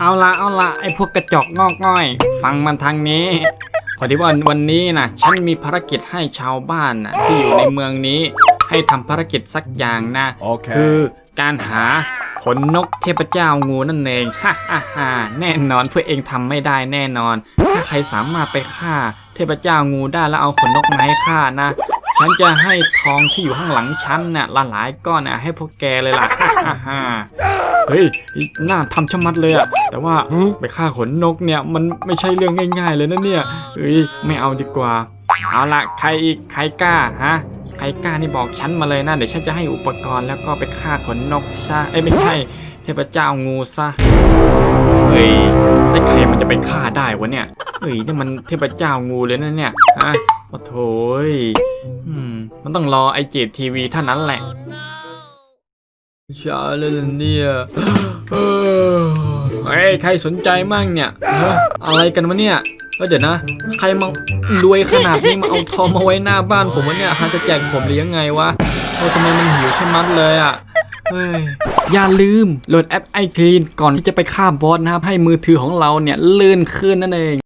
เอาละเอาละไอ้พวกกระจอกงอกง่อย ฟังมันทางนี้พอดีว่าวันนี้นะฉันมีภารกิจให้ชาวบ้านนะที่อยู่ในเมืองนี้ ให้ทำภารกิจสักอย่างนะ Okay. คือการหาขนนกเทพเจ้างูนั่นเองฮ่าฮ่าฮ่าแน่นอนเพื่อเองทำไม่ได้แน่นอน ถ้าใครสามารถไปฆ่า เทพเจ้างูได้แล้วเอาขนนกมาให้ฆ่านะ ฉันจะให้ทองที่อยู่ข้างหลังฉันน่ะละหลายก้อนน่ะให้พวกแกเลยล่ะฮ่าฮ่าฮ่าเฮ้ยน่าทำชะมัดเลยอะแต่ว่าไปฆ่าขนนกเนี่ยมันไม่ใช่เรื่องง่าย ๆ เลยนะเนี่ยเฮ้ยไม่เอาดีกว่า เอาละใครอีกใครกล้าฮะใครกล้านี่บอกฉันมาเลยนะเดี๋ยวฉันจะให้อุปกรณ์แล้วก็ไปฆ่าขนนกซะเอ้ยไม่ใช่เทพเจ้างูซะเฮ้ยแล้วใครมันจะไปฆ่าได้วะเนี่ยเฮ้ยนี่มันเทพเจ้างูเลยนะเนี่ยฮะ โอ้โถยมันต้องรอไอเจีบทีวีเท่านั้นแหละช้าเลยเนี่ยเออเฮ้ยใครสนใจมั่งเนี่ยอะไรกันวะเนี่ยเฮ้ยเดี๋ยวนะ ใครมารวยขนาดนี้มาเอาทองมาไว้หน้าบ้านผมวะเนี่ยฮะจะแจกผมหรือยังไงวะโอ้ทำไมมันหิวชะมัดเลยอะอย่าลืมโหลดแอป i c l e a n ก่อนที่จะไปฆ่าบอสนะครับ ให้มือถือของเราเนี่ยลื่นขึ้นนั่นเอง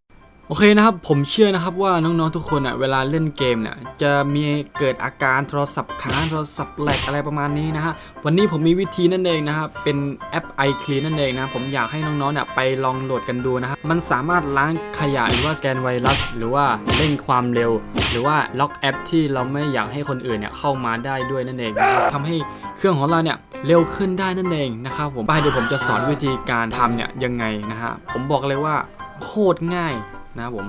โอเคนะครับ ผมเชื่อนะครับว่าน้องๆทุกคนอะเวลาเล่นเกมเนี่ยจะมีเกิดอาการโทรศัพท์ค้างโทรศัพท์แหลกอะไรประมาณนี้นะฮะวันนี้ผมมีวิธีนั่นเองนะครับเป็นแอป i c l e a n นั่นเองนะผมอยากให้น้องๆเนี่ยไปลองโหลดกันดูนะครับมันสามารถล้างขยะหรือว่าสแกนไวรัส หรือว่าเร่งความเร็ว หรือว่าล็อกแอปที่เราไม่อยากให้คนอื่นเนี่ยเข้ามาได้ด้วยนั่นเองนะครับทำให้เครื่องของเราเนี่ยเร็วขึ้นได้นั่นเองนะครับผมไปเดี๋ยวผมจะสอนวิธีการทำเนี่ยยังไงนะฮะผมบอกเลยว่าโคตรง่าย นะครับผม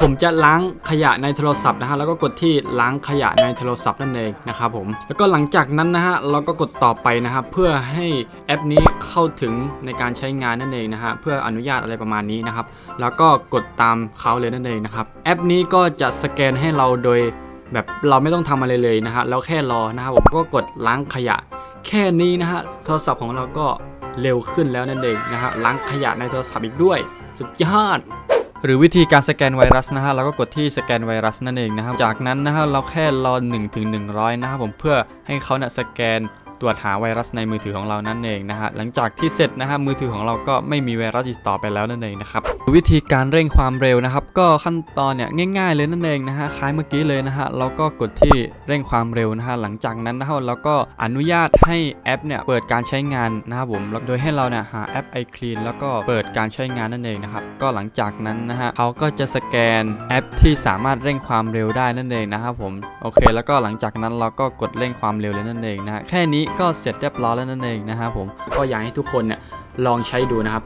ผมจะล้างขยะในโทรศัพท์นะฮะแล้วก็กดที่ล้างขยะในโทรศัพท์นั่นเองนะครับผมแล้วก็หลังจากนั้นนะฮะเราก็กดต่อไปนะครับเพื่อให้แอปนี้เข้าถึงในการใช้งานนั่นเองนะฮะเพื่ออนุญาตอะไรประมาณนี้นะครับแล้วก็กดตามเขาเลยนั่นเองนะครับแอปนี้ก็จะสแกนให้เราโดยแบบเราไม่ต้องทำอะไรเลยนะฮะเราแค่รอนะครับผมก็กดล้างขยะ แค่นี้นะฮะโทรศัพท์ของเราก็เร็วขึ้นแล้วนั่นเองนะฮะล้างขยะในโทรศัพท์อีกด้วย สุดยอด หรือวิธีการสแกนไวรัสนะฮะเราก็กดที่สแกนไวรัสนั่นเองนะครับจากนั้นนะฮะเราแค่รอ1ถึง100นะครับผมเพื่อให้เขาเนี่ยสแกน ตรวจหาไวรัสในมือถือของเรานั่นเองนะฮะหลังจากที่เสร็จนะฮะมือถือของเราก็ไม่มีไวรัสอีกต่อไปแล้วนั่นเองนะครับวิธีการเร่งความเร็วนะครับ ก็ขั้นตอนเนี่ยง่าย ๆ เลยนั่นเองนะฮะคล้ายเมื่อกี้เลยนะฮะเราก็กดที่เร่งความเร็วนะฮะหลังจากนั้นนะฮะเราก็อนุญาตให้แอปเนี่ยเปิดการใช้งานนะครับผมโดยให้เราเนี่ยหาแอป iClean แล้วก็เปิดการใช้งานนั่นเองนะครับก็หลังจากนั้นนะฮะเขาก็จะสแกนแอปที่สามารถเร่งความเร็วได้นั่นเองนะครับผมโอเค แล้วก็หลังจากนั้นเราก็กดเร่งความเร็วเลยนั่นเองนะแค่นี้ก็เสร็จเรียบร้อยแล้วนั่นเองนะครับผมก็อยากให้ทุกคนเนี่ยลองใช้ดูนะครับ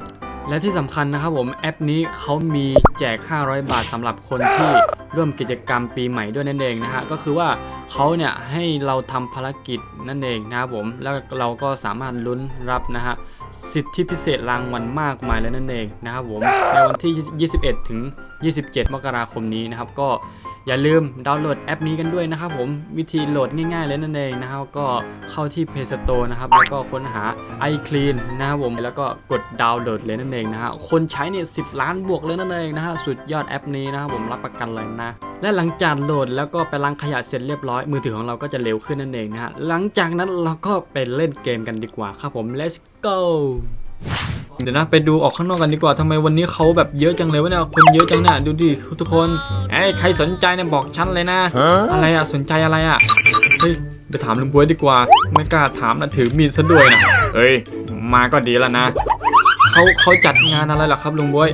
และที่สำคัญนะครับผมแอปนี้เขามีแจก 500 บาทสำหรับคนที่ร่วมกิจกรรมปีใหม่ด้วยนั่นเองนะฮะก็คือว่าเขาเนี่ยให้เราทำภารกิจนั่นเองนะครับผมแล้วเราก็สามารถลุ้นรับนะฮะสิทธิพิเศษรางวัลมากมายเลยนั่นเองนะครับผมในวันที่ 21 ถึง 27 มกราคมนี้นะครับก็ อย่าลืมดาวน์โหลดแอปนี้กันด้วยนะครับผมวิธีโหลดง่ายๆเลยนั่นเองนะครับก็เข้าที่ Play Store นะครับแล้วก็ค้นหา iClean นะครับผมแล้วก็กดดาวน์โหลดเลยนั่นเองนะฮะคนใช้เนี่ย10ล้านบวกเลยนั่นเองนะฮะสุดยอดแอปนี้นะครับผมรับประกันเลยนะและหลังจากโหลดแล้วก็ไปล้างขยะเสร็จเรียบร้อยมือถือของเราก็จะเร็วขึ้นนั่นเองนะฮะหลังจากนั้นเราก็ไปเล่นเกมกันดีกว่าครับผม let's go เดี๋ยวนะไปดูออกข้างนอกกันดีกว่าทำไมวันนี้เขาแบบเยอะจังเลยวะเนี่ยคนเยอะจังเนี่ยดูดิทุกคนเอ้ยใครสนใจเนี่ยบอกฉันเลยนะ อะไรอะสนใจอะไรอะเฮ้ยเดี๋ยวถามลุงบวยดีกว่า ไม่กล้าถามนะถือมีดซะด้วยนะเฮ้ยมาก็ดีแล้วนะเขาเขาจัดงานอะไรล่ะครับลุงบวย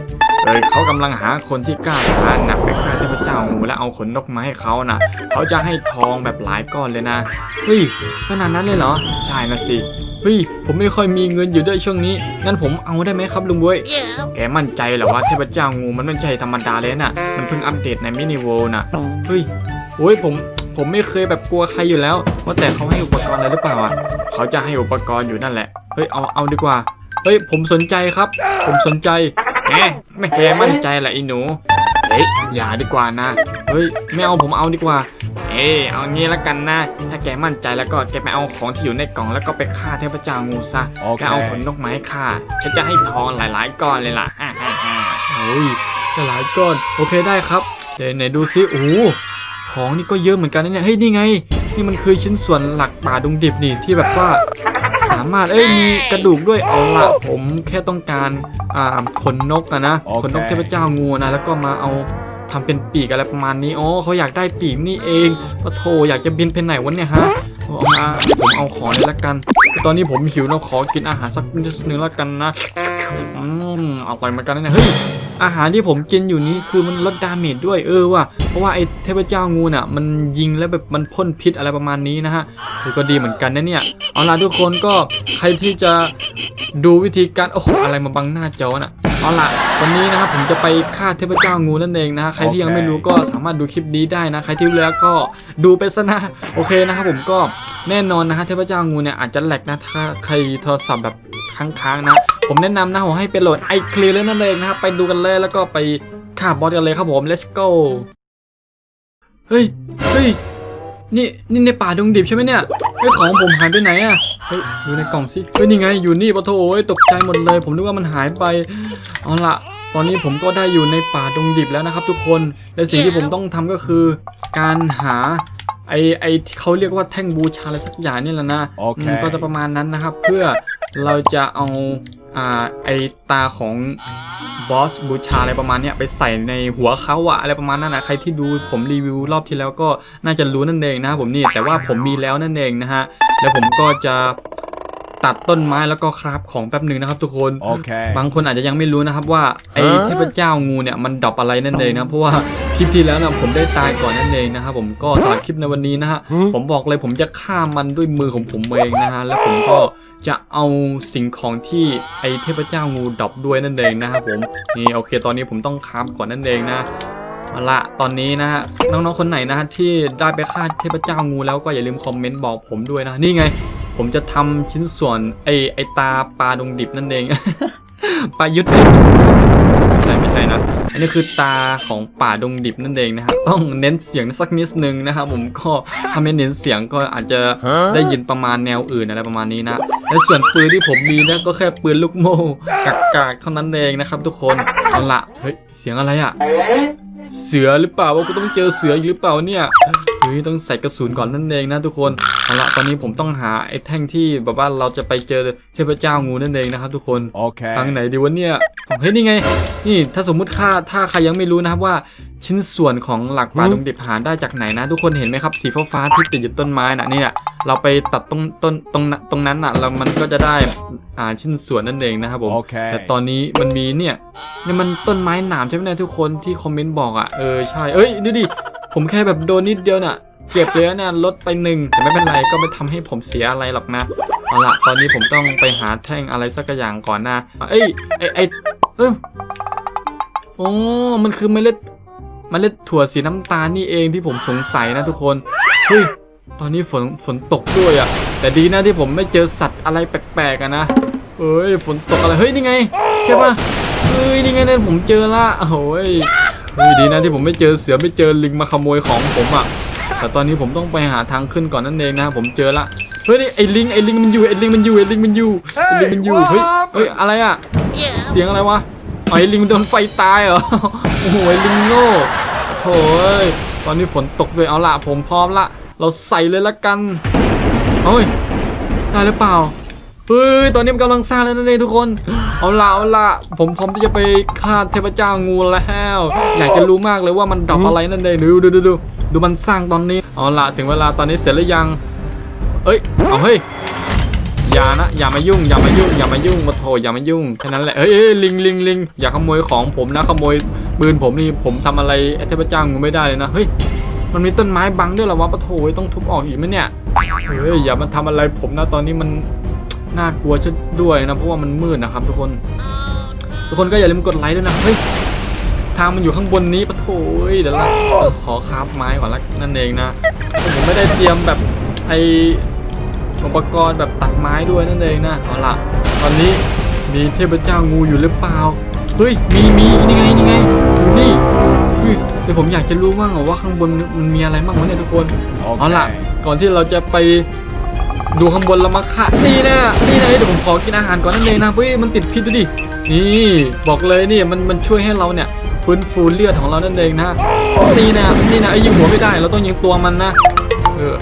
เฮ้ยเขากำลังหาคนที่กล้าทานนะไปฆ่าเทพเจ้างูแล้วเอาขนนกมาให้เขานะเขาจะให้ทองแบบหลายก้อนเลยนะเฮ้ยขนาดนั้นเลยเหรอใช่นะสิเฮ้ยผมไม่ค่อยมีเงินอยู่ด้วยช่วงนี้งั้นผมเอาได้ไหมครับลุงบวยแกมั่นใจเหรอว่าเทพเจ้างูมันไม่ใช่ธรรมดาเลยน่ะ มันเพิ่งอัปเดตในมินิโวน่ะเฮ้ยโอ้ยผมผมไม่เคยแบบกลัวใครอยู่แล้ว ว่าแต่เขาให้อุปกรณ์อะไรหรือเปล่าอะเขาจะให้อุปกรณ์อยู่นั่นแหละ เฮ้ยเอาเอาดีกว่า เฮ้ยผมสนใจครับ ผมสนใจ แหมไม่แกมั่นใจแหละไอ้หนู เฮ้ยอย่าดีกว่านะ เฮ้ยไม่เอาผมเอาดีกว่า เอ้ยเอางี้ละกันนะ ถ้าแกมั่นใจแล้วก็แกไปเอาของที่อยู่ในกล่องแล้วก็ไปฆ่าเทพเจ้างูซะโอเคแล้วเอาขนนกไมาให้ข้าฉันจะให้ทองหลาย ๆก้อนเลยล่ะฮ่าฮ่าฮ่าโอ้ยหลายก้อนโอเคได้ครับเดี๋ยวไหนดูซิโอ้โหของนี่ก็เยอะเหมือนกันนะเนี่ยเฮ้ยนี่ไง นี่มันคือชิ้นส่วนหลักป่าดงดิบนี่ที่แบบว่าสสามารถ เอ้ยมีกระดูกด้วย เอาละผมแค่ต้องการอ่าขนนกอะนะโอเคขนนกเทพเจ้างูนะ แล้วก็มาเอาทำเป็นปีกอะไรประมาณนี้อ๋อเขาอยากได้ปีกนี่เองปะโทอยากจะบินไปไหนวะเนี่ยฮะเอามาผมเอาของเลยละกันแต่ตอนนี้ผมหิวนะขอกินอาหารสักนิดนึงละกันนะอืมอร่อยเหมือนกันนะเนี่ย เฮ้ย อาหารที่ผมกินอยู่นี้คือมันลดดาเมจด้วย เออว่ะเพ ราะว่าไอ้เทพเจ้างูน่ะมันยิงแล้วแบบมันพ่นพิษอะไรประมาณนี้นะฮะเออก็ดีเหมือนกันนะเนี่ยเอาล่ะทุกคนก็ใครที่จะดูวิธีการโอ้โหอะไรมาบังหน้าจอน่ะเอาล่ะวันนี้นะครับผมจะไปฆ่าเทพเจ้างูนั่นเองนะฮะใครที่ยังไม่รู้ก็สามารถดูคลิปนี้ได้นะใครที่รู้แล้วก็ดูไปซะนะโอเคนะครับผมก็แน่นอนนะฮะเทพเจ้างูเนี่ยอาจจะแหลกนะถ้าใครโทรศัพท์แบบค้างๆนะ ผมแนะนำนะผมให้ไปโหลดไอคลีเลยนั่นเองนะครับไปดูกันเลยแล้วก็ไปฆ่าบอสกันเลยครับผม let's go เฮ้ย เฮ้ย นี่นี่ในป่าดงดิบใช่ไหมเนี่ยไอ้ของผมหายไปไหนอะเฮ้ยดูในกล่องสิเฮ้ยนี่ไงอยู่นี่ปะโถเอ้ยตกใจหมดเลย ผมนึกว่ามันหายไปเอาละตอนนี้ผมก็ได้อยู่ในป่าดงดิบแล้วนะครับ ทุกคนและสิ่งที่ผมต้องทำก็คือ การหาไอไอที่เขาเรียกว่าแท่งบูชาอะไรสักอย่างนี่แหละนะโอเคมก็จะประมาณนั้นนะครับ เพื่อเราจะเอาอ่าไอตาของบอสบูชาอะไรประมาณเนี้ยไปใส่ในหัวเขาอะอะไรประมาณนั้นนะใครที่ดูผมรีวิวรอบที่แล้วก็น่าจะรู้นั่นเองนะครับผมนี่แต่ว่าผมมีแล้วนั่นเองนะฮะแล้วผมก็จะตัดต้นไม้แล้วก็คราฟของแป๊บหนึ่งนะครับทุกคน Okay. บางคนอาจจะยังไม่รู้นะครับว่าไอ้ฮะเทพเจ้างูเนี่ยมันดรอปอะไรนั่นเองนะเพราะว่า คลิปที่แล้วนะผมได้ตายก่อนนั่นเองนะครับผมก็สำหรับคลิปในวันนี้นะฮะ Hmm? ผมบอกเลยผมจะฆ่ามันด้วยมือของผมเองนะฮะแล้วผมก็จะเอาสิ่งของที่ไอเทพเจ้างูดรอปด้วยนั่นเองนะครับผมนี่โอเค ตอนนี้ผมต้องคราฟก่อนนั่นเองนะเอาละตอนนี้นะฮะน้องๆคนไหนนะฮะที่ได้ไปฆ่าเทพเจ้างูแล้วก็อย่าลืมคอมเมนต์บอกผมด้วยนะนี่ไง ผมจะทำชิ้นส่วนไอไอตาปลาดงดิบนั่นเอง ปลายุทธไม่ใช่ไม่ใช่นะ อันนี้คือตาของป่าดงดิบนั่นเองนะครับต้องเน้นเสียงสักนิดนึงนะครับผมก็ถ้าไม่เน้นเสียงก็อาจจะ Huh? ได้ยินประมาณแนวอื่นอะไรประมาณนี้นะและส่วนปืนที่ผมมีเนะก็แค่ปืนลูกโม่กากๆเท่านั้นเองนะครับ ทุกคนเอาละเฮ้ยเสียงอะไรอะเสือหรือเปล่าว่ากูต้องเจอเสืออีกหรือเปล่าเนี่ยเฮ้ยต้องใส่กระสุนก่อนนั่นเองนะทุกคนเอาละตอนนี้ผมต้องหาไอ้แท่งที่แบบว่าเราจะไปเจอเทพเจ้างูนั่นเองนะครับทุกคนทาง Okay. ไหนดีวะเนี่ยเฮ้ยนี่ไง นี่ถ้าสมมุติค่าถ้าใครยังไม่รู้นะครับว่าชิ้นส่วนของหลักป่าอืมดงดิบหาได้จากไหนนะ ทุกคนเห็นไหมครับสีฟ้าๆที่ติดอยู่ต้นไม้น่ะนี่แหละเราไปตัดตรงต้นตรงนั้นตรงนั้นน่ะแล้วมันก็จะได้อ่าชิ้นส่วนนั่นเองนะครับผม Okay. แต่ตอนนี้มันมีเนี่ยนี่มันต้นไม้หนามใช่ไหมเนี่ยทุกคนที่คอมเมนต์บอกอะเออใช่เอ้ยดูดิ ผมแค่แบบโดนนิดเดียวน่ะ เจ็บเลยนะเนี่ยลดไปหนึ่งแต่ไม่เป็นไรก็ไม่ทำให้ผมเสียอะไรหรอกนะเอาละตอนนี้ผมต้องไปหาแท่งอะไรสักอย่างก่อนนะเอ้ยไอไอเออโอ้มันคือเมล็ดเมล็ดถั่วสีน้ำตาลนี่เองที่ผมสงสัยนะทุกคนเฮ้ยตอนนี้ฝนฝนตกด้วยอะ แต่ดีนะที่ผมไม่เจอสัตว์อะไรแปลกๆอะนะเอ้ยฝนตกอะไรเฮ้ยนี่ไงใช่ปะเฮ้ยนี่ไงเนี่ยผมเจอละโอ้ย ดีนะที่ผมไม่เจอเสือไม่เจอลิงมาขโมยของผมอะแต่ตอนนี้ผมต้องไปหาทางขึ้นก่อนนั่นเองนะผมเจอละเฮ้ยนี่ไอ้ลิงไอ้ลิงมันอยู่ไอ้ลิงมันอยู่ไอ้ลิงมันอยู่ไอ้ลิงมันอยู่เฮ้ยเฮ้ยอะไรอะเสียงอะไรวะอ๋อไอ้ลิงมันโดนไฟตายเหรอโอ้โหไอ้ลิงโง่โถ่เอ้ยตอนนี้ฝนตกด้วยเอาละผมพร้อมละ เราใส่เลยละกันเฮ้ยได้หรือเปล่า เฮ้ยตอนนี้มันกำลังสร้างแล้วนั่นเองทุกคน เอาละเอาละผมพร้อมที่จะไปฆ่าเทพเจ้างูแล้ว อยากจะรู้มากเลยว่ามันดอกอะไรนั่นเองดูดูดูดูดูมันสร้างตอนนี้ เอาละถึงเวลาตอนนี้เสร็จหรือยัง เอ้ย เอาเฮ้ย อย่านะ อย่ามายุ่ง อย่ามายุ่ง อย่ามายุ่ง มาโถอย่ามายุ่ง แค่นั้นแหละเฮ้ยลิงลิงลิงอย่าขโมยของผมนะ ขโมยปืนผมนี่ ผมทำอะไรเทพเจ้างูไม่ได้เลยนะ เฮ้ย มันมีต้นไม้บังด้วยหรอวะปะโถต้องทุบออกอีกไหมเนี่ย เฮ้ย อย่ามาทำอะไรผมนะ ตอนนี้มัน น่ากลัวชดด้วยนะเพราะว่ามันมืดนะครับ ทุกคน ทุกคนก็อย่าลืมกดไลค์ด้วยนะเฮ้ยทางมันอยู่ข้างบนนี้ปะโถยเดี๋ยวเราขอคราฟไม้ก่อนละนั่นเองนะผมไม่ได้เตรียมแบบไออุปกรณ์แบบตัดไม้ด้วยนั่นเองนะเอาล่ะตอนนี้มีเทพเจ้างูอยู่หรือเปล่าเฮ้ยมีมีนี่ไงนี่ไงอยู่นี่เฮ้ยแต่ผมอยากจะรู้มั่งอะว่าข้างบนมันมีอะไรมั่งวะเนี่ยทุกคนเอาล่ะ Okay. ก่อนที่เราจะไป ดูข้างบนเรามาค่ะนี่นะนี่นะเดี๋ยวผมขอกินอาหารก่อนนั่นเองนะเฮ้ยมันติดพิษดูดินี่บอกเลยนี่มันมันช่วยให้เราเนี่ยฟื้นฟูเลือดของเรานั่นเองนะนี่นะนี่นะไอ้ยิงหัวไม่ได้ เราต้องยิงตัวมันนะเออ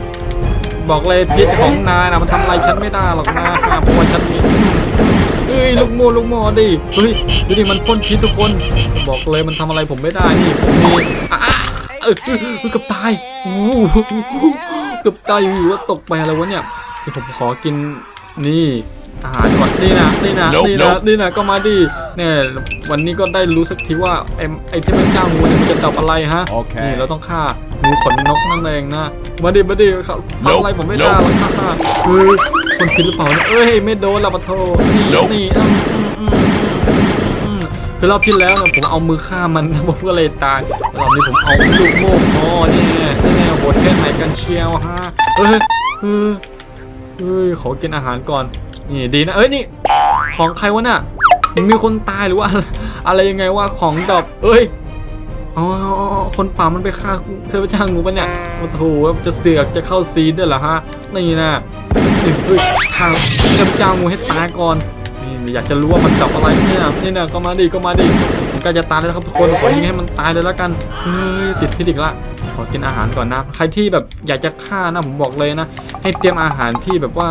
บอกเลยพิษของนายนะมันทำอะไรฉันไม่ได้หรอกนะเพราะว่าฉันมีเฮ้ยลูกโมลูกโมดิเฮ้ยดูดิมันพ่นพิษทุกคน บอกเลยมันทำอะไรผมไม่ได้นี่ผมมีอะเออเกือบตายโอ้โหเกือบตายอยู่ๆก็ตกไปอะไรวะเนี่ย เดี๋ยวผมขอกินนี่อาหารก่อนนี่นะนี่นะ Nope, นี่นะ nope นี่นะก็มาดิเนี่ยวันนี้ก็ได้รู้สักทีว่าไอ้ไอ้เทพเจ้างูเนี่ยมันจะจับอะไรฮะโอเคนี่เราต้องฆ่างูขนนกนั่นเองนะมาดิมาดิเขาทำอะไรผมไม่ได้หรอกฆ่าเฮ้ยคนผิดหรือเปล่าเนี่ยเอ้ยไม่โดนละปะโทนี่ Nope นี่อืมอืมอืมอืมคือรอบที่แล้วนะผมเอามือฆ่ามันนะผมก็เลยตายรอบนี้ผมเอาลูกโม่อ๋อนี่ไงนี่ไงโหดแค่ไหนกันเชียวฮะเฮ้ยเฮ้ย เฮ้ยขอกินอาหารก่อน นี่ดีนะ เอ้ยนี่ ของใครวะน่ะ มีคนตายหรือว่า อะไรยังไงว่าของดอกเอ้ยอ๋อคนป่ามันไปฆ่าเทพเจ้างูปะเนี่ย โอ้โหจะเสือกจะเข้าซีดด้วยเหรอฮะ นี่นะเฮ้ยฆ่าเทพเจ้างูให้ตายก่อน นี่อยากจะรู้ว่ามันจับอะไรเนี่ยนี่นะก็มาดิก็มาดิก็จะตายแล้วครับทุกคนขอยิงให้มันตายเลยแล้วกัน เฮ้ยติดพิษอีกละ ขอกินอาหารก่อนนะ ใครที่แบบอยากจะฆ่านะผมบอกเลยนะ ให้เตรียมอาหารที่แบบว่า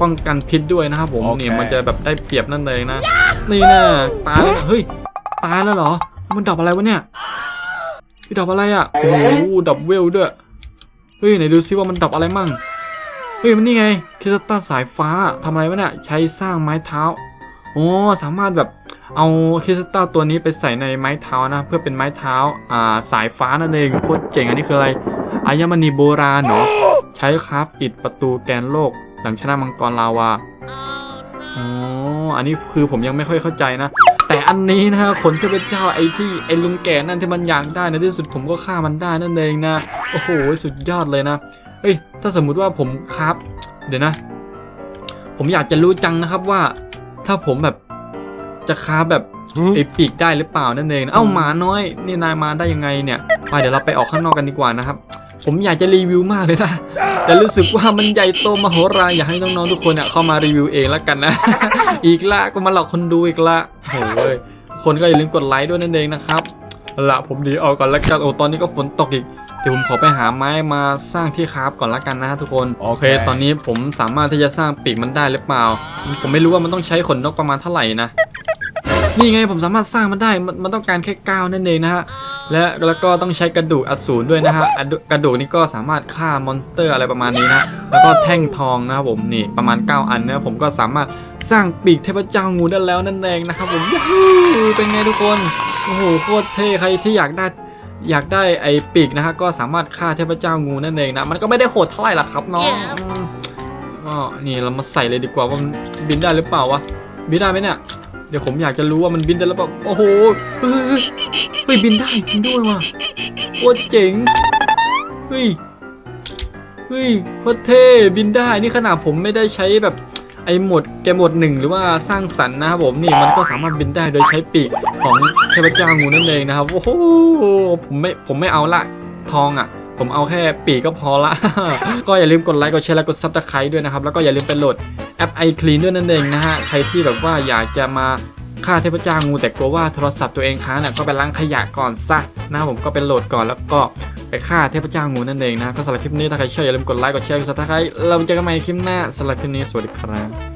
ป้องกันพิษด้วยนะครับผมโอเคนี่มันจะแบบได้เปรียบนั่นเลยนะ นี่นะตายแล้วนะเฮ้ยตายแล้วเหรอ มันดับอะไรวะเนี่ยพี่ดับอะไรอะ โอ้โหดับเวลด้วย เฮ้ยไหนดูซิว่ามันดับอะไรมั่ง เฮ้ยมันนี่ไงคริสตัลสายฟ้าทำอะไรวะเนี่ยใช้สร้างไม้เท้า โอ้สามารถแบบ เอาคริสตัลตัวนี้ไปใส่ในไม้เท้านะ เพื่อเป็นไม้เท้าอ่าสายฟ้านั่นเองโคตรเจ๋งอันนี้คืออะไรอายมณีโบราณเนาะใช้คราฟอิดประตูแกนโลก หลังชนะมังกรลาวาอ๋ออันนี้คือผมยังไม่ค่อยเข้าใจนะ แต่อันนี้นะฮะขนเทพเจ้าไอ้ที่ไอ้ลุงแก่นั่นที่มันอยากได้ในที่สุดผมก็ฆ่ามันได้นั่นเองนะโอ้โหสุดยอดเลยนะเฮ้ยถ้าสมมุติว่าผมครับ เดี๋ยวนะ ผมอยากจะรู้จังนะครับว่า ถ้าผมแบบ จะค้าบแบบไอ้ปีกได้หรือเปล่านั่นเองนะเอ้าหมาน้อยนี่นายมาได้ยังไงเนี่ยไปเดี๋ยวเราไปออกข้างนอกกันดีกว่านะครับ ผมอยากจะรีวิวมากเลยนะแต่รู้สึกว่ามันใหญ่โตมโหฬารอยากให้น้องๆทุกคนเนี่ยเข้ามารีวิวเองแล้วกันนะ อีกละก็มาหลอกคนดูอีกละโอ้ยคนก็อย่าลืมกดไลค์ด้วยนั่นเองนะครับเอาละผมดีออกก่อนแล้วกันโอ้ตอนนี้ก็ฝนตกอีกเดี๋ยวผมขอไปหาไม้มาสร้างที่คราฟก่อนละกันนะทุกคนโอเค ตอนนี้ผมสามารถที่จะสร้างปีกมันได้หรือเปล่า ผมไม่รู้ว่ามันต้องใช้ขนนกประมาณเท่าไหร่นะ นี่ไงผมสามารถสร้างมันได้มันมันต้องการแค่ก้าวนั่นเองนะฮะและแล้วก็ต้องใช้กระดูกอสูรด้วยนะฮะอะดูกระดูกนี่ก็สามารถฆ่ามอนสเตอร์อะไรประมาณนี้นะแล้วก็แท่งทองนะครับผมนี่ประมาณ 9 อันนะผมก็สามารถสร้างปีกเทพเจ้างูได้แล้วนั่นเองนะครับผมยูฮูเป็นไงทุกคนโอ้โหโคตรเท่ใครที่อยากได้อยากได้ไอ้ปีกนะฮะก็สามารถฆ่าเทพเจ้างูนั่นเองนะมันก็ไม่ได้โหดเท่าไหร่หรอกครับน้องอืมก็นี่เรามาใส่เลยดีกว่าว่ามันบินได้หรือเปล่าวะบินได้ไหมเนี่ย เดี๋ยวผมอยากจะรู้ว่ามันบินได้หรือเปล่าโอ้โหเฮ้ยเฮ้ยบินได้จริงด้วยว่ะโคตรเจ๋งเฮ้ยเฮ้ยโคตรเท่บินได้นี่ขนาดผมไม่ได้ใช้แบบไอ้หมดเกหมดหนึ่งหรือว่าสร้างสรรค์นะครับผมนี่มันก็สามารถบินได้โดยใช้ปีกของเทพเจ้างูนั่นเองนะครับโอ้โหผมไม่ผมไม่เอาละทองอะ ผมเอาแค่ปีกก็พอละ ก็อย่าลืมกดไลค์กดแชร์และกดซับสไครต์ด้วยนะครับ แล้วก็อย่าลืมไปโหลด แอป iClean ด้วยนั่นเองนะฮะ ใครที่แบบว่าอยากจะมาฆ่าเทพเจ้างูแต่กลัวว่าโทรศัพท์ตัวเองค้างเนี่ยก็ไปล้างขยะก่อนซะนะผมก็ไปโหลดก่อนแล้วก็ไปฆ่าเทพเจ้างูนั่นเองนะก็สำหรับคลิปนี้ถ้าใครชอบอย่าลืมกดไลค์กดแชร์กดซับสไครต์เราเจอกันใหม่คลิปหน้าสำหรับคลิปนี้สวัสดีครับ